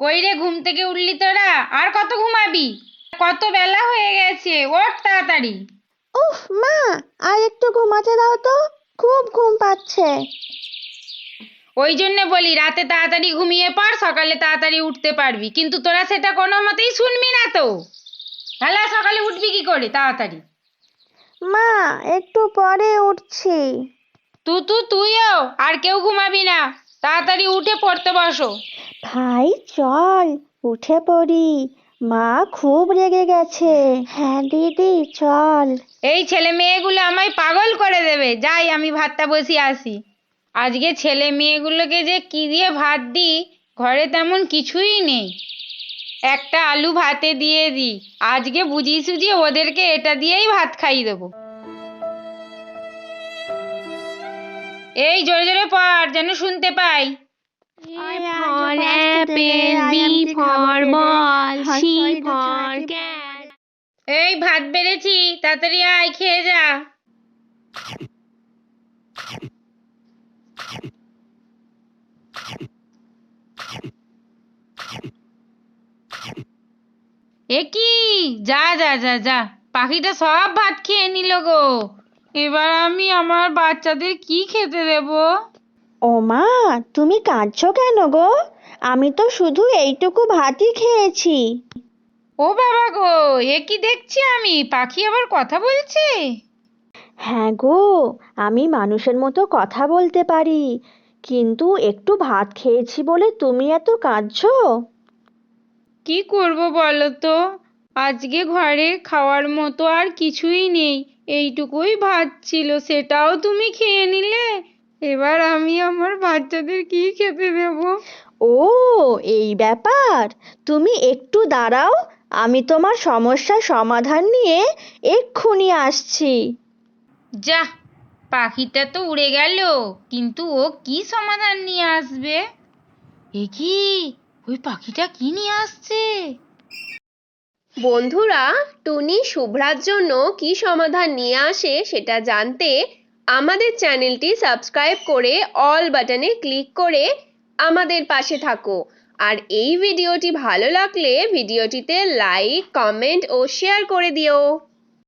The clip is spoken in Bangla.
কই রে ঘুম থেকে উঠলি তোরা? আর কত ঘুমাবি? কত বেলা হয়ে গেছে ওঠ তাড়াতাড়ি। উফ মা আর একটু ঘুমাতে দাও তো খুব ঘুম পাচ্ছে। ওই জন্য বলি রাতে তাড়াতাড়ি ঘুমিয়ে পড় সকালে তাড়াতাড়ি উঠতে পারবি। কিন্তু তোরা সেটা কোনো মতেই শুনবি না তো। তাহলে সকালে উঠবি কি করে তাড়াতাড়ি? মা একটু পরে উঠছি। তু তু তুইও আর কেউ ঘুমাবি না। তাড়াতাড়ি উঠে পড়তে বসো। ভাই, চল, উঠে পড়ি। মা খুব রেগে গেছে। হ্যাঁ দিদি, চল। এই ছেলে মেয়েগুলো আমায় পাগল করে দেবে। যাই, আমি ভাতটা বসিয়ে আসি। আজকে ছেলে মেয়েগুলোকে যে কি দিয়ে ভাত দিই, ঘরে তেমন কিছুই নেই। একটা আলু ভাতে দিয়ে দিই। আজকে বুঝিয়ে সুঝিয়ে ওদেরকে এটা দিয়েই ভাত খাইয়ে দেবো। এই জোরে জোরে পড়, যেন শুনতে পাই। For apple, B for ball, C for cat. এই ভাত বেড়েছি তাড়াতাড়ি আয় খেয়ে যা। এ কি? যা যা যা যা। পাখিটা সব ভাত খেয়ে নিল গো। এবার আমি আমার বাচ্চাদের কি খেতে দেবো? ও মা তুমি কাঁদছো কেন গো? আমি তো শুধু এইটুকু ভাতই খেয়েছি। ও বাবা গো এ কি দেখছি আমি? পাখি আবার কথা বলছে? হ্যাঁ গো আমি মানুষের মতো কথা বলতে পারি কিন্তু একটু ভাত খেয়েছি বলে তুমি এত কাঁদছো? কি করব বলো তো? আজকে ঘরে খাওয়ার মতো আর কিছুই নেই এইটুকুই ভাত ছিল সেটাও তুমি খেয়ে নিলে? এবার আমি আমার বাচ্চাদের কি খেতে দেব? ও এই ব্যাপার। তুমি একটু দাঁড়াও আমি তোমার সমস্যার সমাধান নিয়ে এক্ষুনি আসছি। যা পাখিটা তো উড়ে গেল কিন্তু ও কি সমাধান নিয়ে আসবে? এ কি? ওই পাখিটা কি নিয়ে আসছে? বন্ধুরা টুনি শুভ্রার জন্য কি সমাধান নিয়ে আসে সেটা জানতে আমাদের চ্যানেলটি সাবস্ক্রাইব করে অল বাটনে ক্লিক করে আমাদের পাশে থাকো। আর এই ভিডিওটি ভালো লাগলে ভিডিওটিতে লাইক, কমেন্ট ও শেয়ার করে দিও।